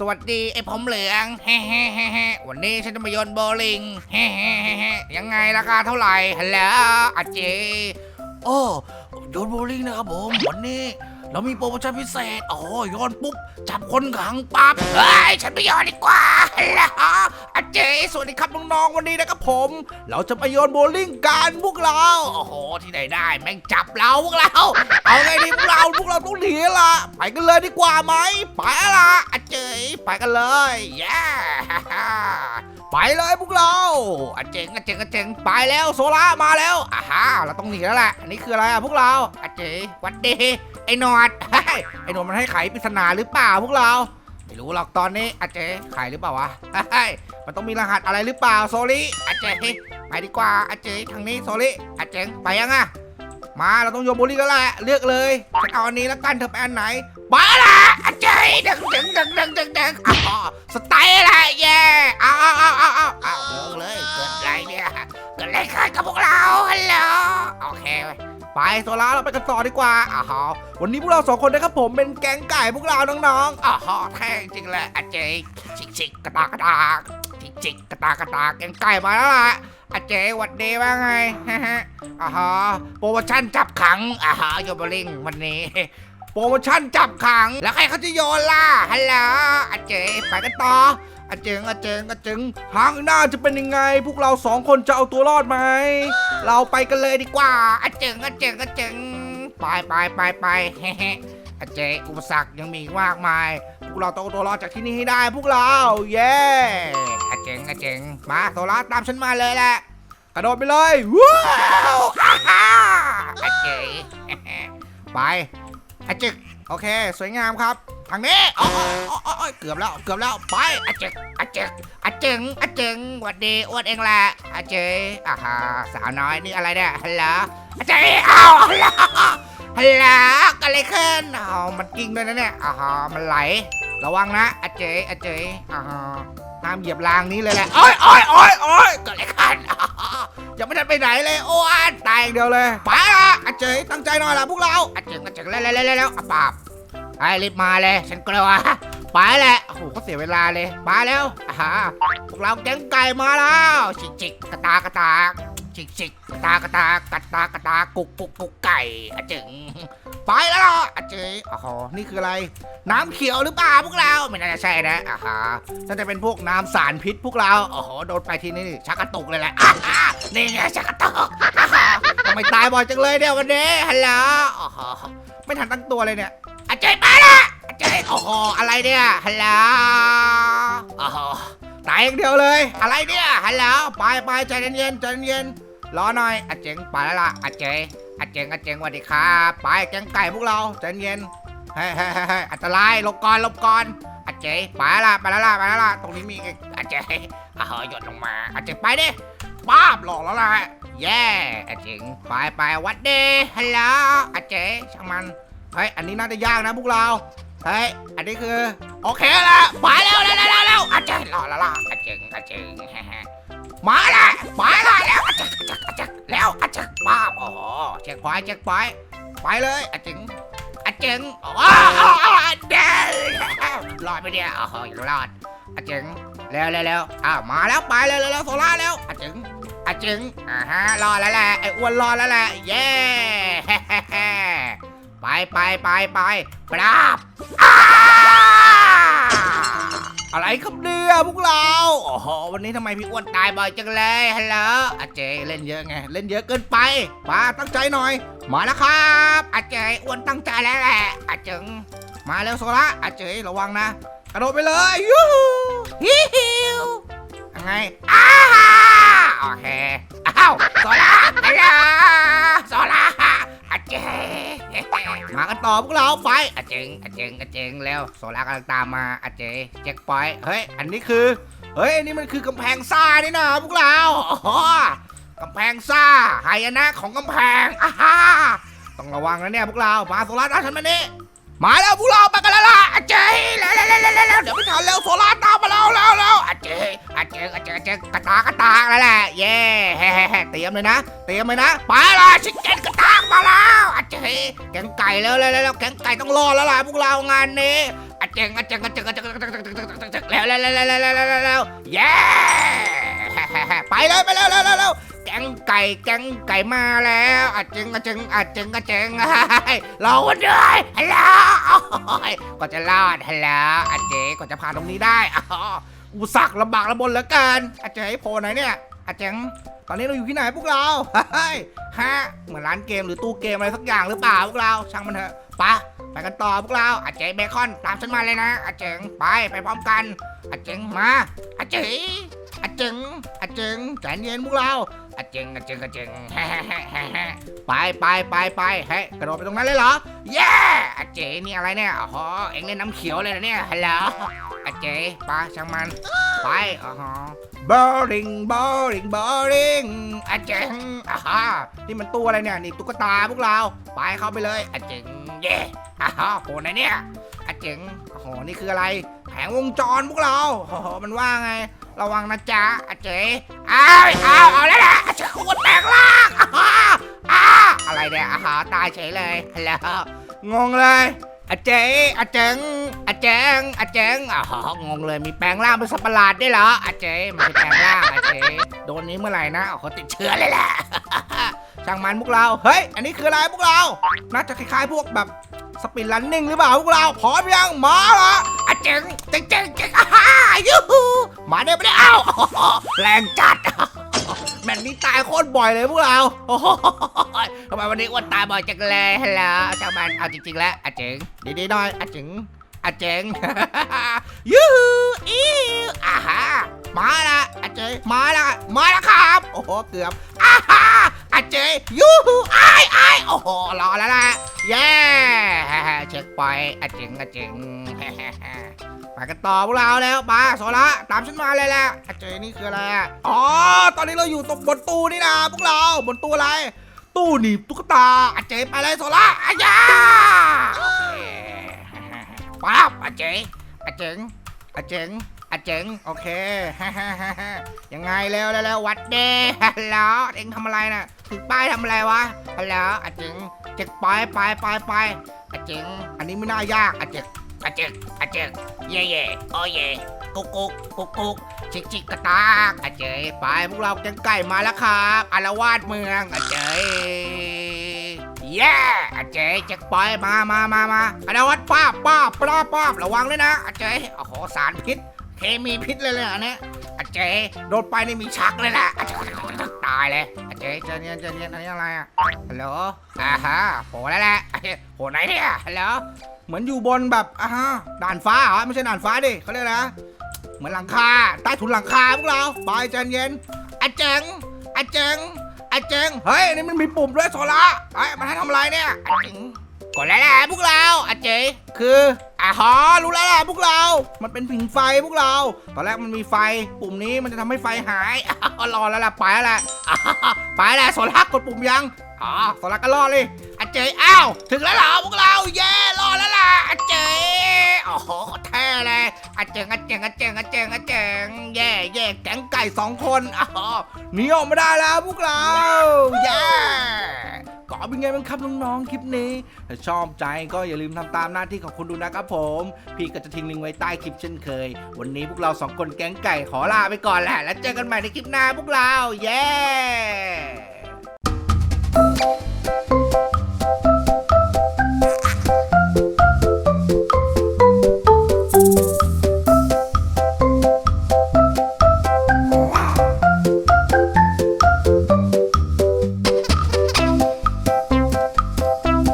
สวัสดีไอ้ผมเหลืองเฮ้เฮ้เฮ้เฮ้วันนี้ฉันจะมาโยนโบลิ่งเฮ้เฮ้เฮ้เฮ้ยังไงราคาเท่าไหร่ฮัลโหลอาเจโอ้โยนโบลิ่งนะครับผมวันนี้ เรามีโปรโมชั่นพิเศษโอ้โยนปุ๊บ จับคนขังปั๊บเฮ้ยฉันไม่โยนดีกว่าฮัลโหลอาเจสวัสดีครับน้องๆวันนี้นะครับผม เราจะไปโยนโบว์ลิ่งกันพวกเราโอ้โหที่ไหนได้ แม่งจับเราพวกเราเอาไงดีพวกเราพวกเราต้องหนีละไปกันเลยดีกว่าไหมไปละอาเจไปกันเลยแย่ไปเลยพวกเราอาเจงอาเจงอาเจงไปแล้วโซล่ามาแล้วอ่าฮะเราต้องหนีแล้วแหละอันนี้คืออะไรอะพวกเราอาเจวันดี ไอ้หนอดเฮ้ยไอ้หนอดมันให้ไขปริศนาหรือเปล่าพวกเรา ไม่รู้หรอกตอนนี้อาเจไขหรือเปล่าวะเฮ้ยมันต้องมีรหัสอะไรหรือเปล่าโซลี่อาเจไปดีกว่าอาเจทางนี้โซลี่อาเจงไปยังอะมาเราต้องโยนโบลิ่งแล้วแหละเลือกเลยฉันเอาอันนี้แล้วกันเธอไปอันไหนมาละอาเจย์ดังดังดังดังดังดังอ๋อสไตล์อะไรแย่เอาเอาเอาเอาเอาเอางงเลยเกิดอะไรเนี่ยเกิดอะไรขึ้นกับพวกเราฮัลโหลโอเค ไปโซล่าเราไปกันต่อดีกว่าอ๋อวันนี้พวกเราสองคนนะครับผมเป็นแก๊งไก่พวกเราน้องๆอ๋อแท้จริงเลยอาจย์ชิกชิกกระตากระตากชิกชิกกระตากระตากแก๊งไก่มาแล้วล่ะอาเจหวัดดีว่าไงอ่าฮะโปรโมชั่นจับขังอ่าฮะโยบลิงวันนี้โปรโมชั่นจับขัง แล้วใครเขาจะโยนล่ะฮัลโหลอาเจไปกันต่อ อาเจงอาเจงอาเจงทางหน้าจะเป็นยังไง พวกเราสองคนจะเอาตัวรอดไหม เราไปกันเลยดีกว่าอาเจงอาเจงอาเจงไปไปไปไปเฮ้เฮอาเจอุปสรรคยังมีมากมาย พวกเราต้องเอาตัวรอดจากที่นี่ให้ได้พวกเรา เย้อาเจงอาเจงมาโซล่าตามฉันมาเลยแหละกระโดดไปเลยว้าวฮ่าาอาเจไปอาเจโอเค สวยงามครับ ทางนี้อ๋ออ๋ออ๋อเกือบแล้ว เกือบแล้ว ไปอาเจกอาเจกอาเจงอาเจงหวัดดีอ้วนเองแหละอาเจอ่าฮะสาวน้อยนี่อะไรเนี่ยฮัลโหลอาเจอ้าวฮัลโหลฮัลโหลกันเลยขึ้นอ้าวมันกิ้งด้วยนะเนี่ยอ่าฮะมันไหล ระวังนะอาเจอาเจอ่าฮะห้ามเหยียบรางนี้เลยแหละโอ้ยโอ้ยโอ้ยโอ้ยเกิดอะไรขึ้นยังไม่ทันไปไหนเลยโอ้ยตายอย่างเดียวเลย ไปละอาเจยตั้งใจหน่อยละพวกเราอาเจยอาเจยแล้วแล้วแล้วแล้วอะปาบ ไอ้รีบมาเลย ฉันกลัวไปแหละโอ้โหก็เสียเวลาเลยมาแล้วอ่าพวกเราแก๊งไก่มาแล้วชิกชิกกระตากระตากชิกชิกกระตากระตากระตากระตากุกกุกกุกไก่อาเจงไปแล้วล่ะอาเจยโอ้โหนี่คืออะไร น้ำเขียวหรือเปล่าพวกเราไม่น่าจะใช่นะอ่าฮะน่าจะเป็นพวกน้ำสารพิษพวกเราโอ้โหโดนไปทีนี้นี่ชักกระตุกเลยแหละนี่ไงชักกระตุกอ่าฮะทำไมตายบ่อยจังเลยเนี่ยวันนี้ฮัลโหลไม่ทันตั้งตัวเลยเนี่ย จไปละอาเจโอ้โหอะไรเนี่ยฮัลโหลโอ้โหตายอย่างเดียวเลย อะไรเนี่ยฮัลโหลไปไปใจเย็นๆใจเย็นรอหน่อยอาเจงไปแล้วล่ะอาเจยอาเจงอาเจงสวัสดีครับไปแกงไก่พวกเราใจเย็นเฮ้ยเฮ้ยเฮ้ยเฮ้อันตรายลบก่อนลบก่อนอาเจไปละไปแล้วล่ะไปแล้วล่ะตรงนี้มีอีกอาเจอ่าหยดลงมาอาเจไปดิป้าบหลอกแล้วล่ะแย่อาเจงไปไปวัดเดฮัลโหลอาเจช่างมัน เฮ้ยอันนี้น่าจะยากนะพวกเราเฮ้ยอันนี้คือ โอเคละไปแล้วแล้วแล้วแล้วอาเจรอแล้วล่ะอาเจงอาเจงแฮะมาละไปละแล้วอาเจอาจอาเจแล้วอาเจป้าโอ้โหเช็คพอยเช็คพอยไปเลยอาเจงอาเจงว้าวเดรอดไปเนี่ยโอ้โหยังรอดอาเจงเร็วเร็วเร็วอ้าวมาแล้วไปเร็วเร็วโซล่าเร็วอาเจงอาเจงอ่าฮะรอแล้วแหละไอ้อ้วนรอแล้วแหละเย้ ไปไปไปไปปราบอะไรครับเนี่ยพวกเราโอ้โหวันนี้ทำไมพี่อ้วนตายบ่อยจังเลยฮัลโหลอาเจเล่นเยอะไงเล่นเยอะเกินไปมาตั้งใจหน่อย มาแล้วครับอาเจยอ้วนตั้งใจแล้วแหละอาเจงมาเร็วโซละอาเจยระวังนะกระโดดไปเลยยูฮิฮิวยังไงอ้าโอเคอ้าวโซละไปละ ต่อพวกเราไปอาเจงอเจงอเจงแล้วโซลากำลังตามมาอเจเจ็คปอยเฮ้ยอันนี้คือเฮ้ยอันนี้มันคือกำแพงซ่านี่นะพวกเราอ๋อกำแพงซ่าหายนะของกำแพงอ้าฮ่าต้องระวังนะเนี่ยพวกเรามาโซล่าตานฉันมานี่ มาแล้วพวกเราไปกันแล้วล่ะอาเจแล้วแล้วแล้วแล้วเดี๋ยวไม่ทันแล้วโซล่าตามมาแล้วแล้วแล้วอาเจอาเจอาเจอาเจกระตากกระตากแล้วแหละเย่เฮ้เตรียมเลยนะ เตรียมเลยนะไปละชิคเก้นกระตากมาแล้วอาเจแกงไก่แล้วแล้วแล้วแกงไก่ต้องรอดแล้วล่ะพวกเรางานนี้อาเจงอาเจงอาเจงอาเจงอาเจงแล้วแล้วแล้วแล้วแล้วแล้วแล้วเย้ไปเลยไปแล้วแล้วแล้ว งไก่แกงไก่มาแล้วอะจึงอะจึงอะจึงอะจึงรอวันด้วยฮัลโหลก็จะรอดฮัลโหลอะเจ๊ก็จะผ่านตรงนี้ได้อ๋ออุปสักลำบากลำบนเหลือเกินอะเจ๊โผล่ไหนเนี่ยอะเจ๊งตอนนี้เราอยู่ที่ไหนพวกเราเฮ้ยฮะเหมือนร้านเกมหรือตู้เกมอะไรสักอย่างหรือเปล่าพวกเราช่างมันเถอะไปะไปกันต่อพวกเราอะเจ๊เบคอนตามฉันมาเลยนะอะเจ๊งไปไปพร้อมกันอะเจ๊งมาอะเจ๊อะเจ๊งอะเจ๊งใจเย็นพวกเรา อะเจงอะเจงอะเจ๊งไปไปไปไปเฮ้ยกระโดดไปตรงนั้นเลยเหรอเย้อะเจนี่อะไรเนี่ยอ๋อเอ็งเล่นน้ำเขียวเลยนะเนี่ยฮัลโหลอะเจ๊ไปช่างมันไปอ๋อ boring boring boring อะเจงอ่าฮะนี่มันตัวอะไรเนี่ยนี่ตุ๊กตาพวกเราไปเข้าไปเลยอะเจงเย่อ่าฮะโหไหนเนี่ยอะเจงโอ้โหนี่คืออะไร ผงวงจรพวกเราโอ้โหมันว่าไง ระวังนะจ๊ะอเจ๋อ้าวอ้าเอาแล้วแหละอะเจ๋งคนแตกล่างอ่าฮะอ้าอะไรเนี่ยอ่าฮะตายเฉยเลยฮัลโหลงงเลยอะเจ๋อะเจงอะเจงอะเจงอ๋องงเลยมีแปลงร่างเป็นสัตว์ประหลาดได้เหรออะเจ๋ไม่ใช่แปลงร่างอะเจ๋โดนนี้เมื่อไหร่นะโอ้โหติดเชื้อเลยแหละช่างมันพวกเรา เฮ้ย อันนี้คืออะไรพวกเรา น่าจะคล้ายๆ พวกแบบสปินลันนิ่งหรือเปล่าพวกเรา พร้อมยัง มาละ อะเจ๋งเจ๋งเจ๋งเจ๋งอ่าฮ่ายูฮูมาเนี่ยไม่ได้อาโอ้โหแรงจัด แมนนี้ตายโคตรบ่อยเลยพวกเราโอ้โหทำไมวันนี้อ้วนตายบ่อยจังเลยฮัลโหลช่างมันเอาจริงๆแล้วอะเจ๋งดีๆหน่อยอะเจ๋งอะเจ๋ง ยูฮูอิวอ่าฮ่ามาละอะเจ๋งมาละมาละครับ โอ้โหเกือบอ่าฮ่าอะเจ๋งยูฮูไอายอายโอ้โหรอแล้วนะ เย้เช็คปล่อยอะเจ๋งอะเจ๋งไปกันต่อพวกเราแล้วมาโซละตามฉันมาเลยแหละอะเจนี่คืออะไรอะอ๋อตอนนี้เราอยู่ตรงบนตู้นี่นะพวกเราบนตู้อะไร ตู้หนีบตุ๊กตาอะเจไปเลยโซละอายาโอปั๊บอะเจอะเจ๋งอะเจ๋งอะเจ๋งโอเคยังไงเร็วเร็วววัดเดย์ฮัลโหลเอ็งทำอะไรน่ะถือป้ายทำอะไรวะฮัลโหลอะเจ๋งเจ็กไปไปไปไป เจ๋งอันนี้ไม่น่ายากอาเจ๋งอาเจกอาเจกเย่เย่โอเย่กุกกุกกุกกุกชิกชิกกระตากอาเจยไปพวกเราแกงไก่มาแล้วครับอารวาสเมืองอาเจยเย่อาเจยแจ็คปอยมามามามาอารวาสป้าบป้าบป้าบป้าบระวังด้วยนะอาเจยโอ้โหสารพิษ เคมีพิษเลยเลยอันเนี้ยอะเจยโดนไปนี่มีชักเลยแหละอะเจตายเลยอะเจยเจอเนียนเจอเนียนอันนี้อะไรอะฮัลโหลอ่าฮะโผล่แล้วแหละโผล่ไหนเนี่ยฮัลโหลเหมือนอยู่บนแบบอ่าฮะด่านฟ้าเหรอไม่ใช่ด่านฟ้าดิเขาเรียกอะไรนะเหมือนหลังคาใต้ถุนหลังคาพวกเราไปใจเย็นอาเจงอาเจงอาเจงเฮ้ยนี่มันมีปุ่มด้วยโซล่าเฮ้ยมันให้ทำอะไรเนี่ยอาเจงกดแล้วแหละพวกเราอาเจคือ อ่าฮอรู้แล้วแหละพวกเรา มันเป็นผิงไฟพวกเรา ตอนแรกมันมีไฟ ปุ่มนี้มันจะทำให้ไฟหายอ้าวรอแล้วล่ะไปแล้วแหละไปแล้วโซล่ากดปุ่มยังอ๋อโซล่าก็รอเลยอาเจยอ้าวถึงแล้วเหรอพวกเราเย้รอแล้วล่ะอาเจยโอ้โหแท้เลยอาเจงอาเจงอาเจงอาเจงอาเจงเย่เย่แก๊งไก่สองคนอ๋อหนีออกมาได้แล้วพวกเราเย้ เป็นไงบ้างครับน้องๆคลิปนี้ถ้าชอบใจก็อย่าลืมทำตามหน้าที่ของคุณดูนะครับผม พี่ก็จะทิ้งลิงก์ไว้ใต้คลิปเช่นเคย วันนี้พวกเราสองคนแก๊งไก่ขอลาไปก่อนแหละ แล้วเจอกันใหม่ในคลิปหน้าพวกเรา เย้